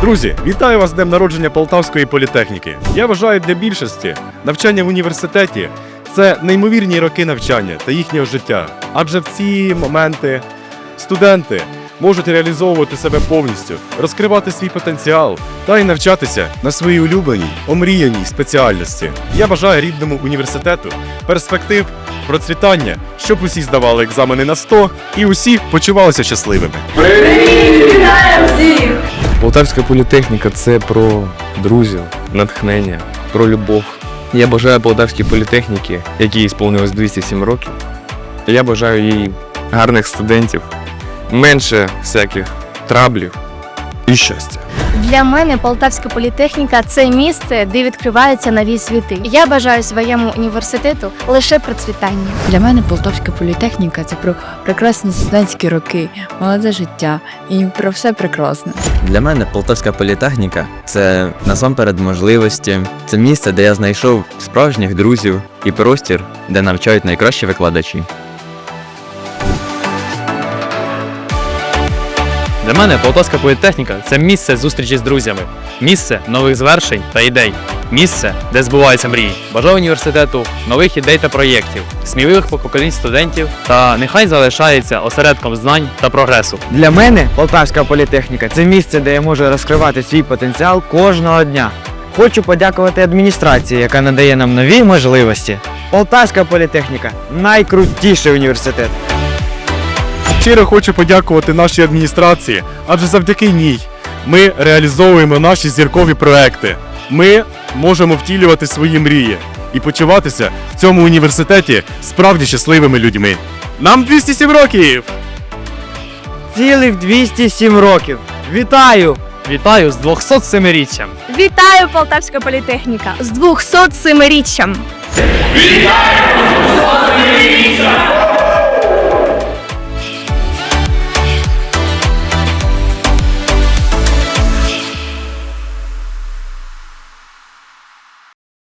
Друзі, вітаю вас з днем народження Полтавської політехніки. Я вважаю для більшості навчання в університеті це неймовірні роки навчання та їхнього життя. Адже в ці моменти студенти можуть реалізовувати себе повністю, розкривати свій потенціал та й навчатися на своїй улюбленій, омріяній спеціальності. Я бажаю рідному університету перспектив, процвітання, щоб усі здавали екзамени на 100 і усі почувалися щасливими. Полтавська політехніка це про друзів, натхнення, про любов. Я бажаю Полтавській політехніки, якій сповнилось 207 років. Я бажаю їй гарних студентів, менше всяких траблів і щастя. Для мене Полтавська політехніка це місце, де відкриваються нові світи. Я бажаю своєму університету лише процвітання. Для мене Полтавська політехніка це про прекрасні студентські роки, молоде життя і про все прекрасне. Для мене Полтавська політехніка це насамперед можливості. Це місце, де я знайшов справжніх друзів і простір, де навчають найкращі викладачі. Для мене Полтавська політехніка це місце зустрічі з друзями, місце нових звершень та ідей, місце, де збуваються мрії. Бажаю університету нових ідей та проєктів, сміливих поколінь студентів та нехай залишається осередком знань та прогресу. Для мене Полтавська політехніка це місце, де я можу розкривати свій потенціал кожного дня. Хочу подякувати адміністрації, яка надає нам нові можливості. Полтавська політехніка найкрутіший університет. Щиро хочу подякувати нашій адміністрації, адже завдяки ній ми реалізовуємо наші зіркові проекти. Ми можемо втілювати свої мрії і почуватися в цьому університеті справді щасливими людьми. Нам 207 років! Цілих 207 років. Вітаю! Вітаю з 207-річчям! Вітаю Полтавська політехніка з 207-річчям! Вітаю!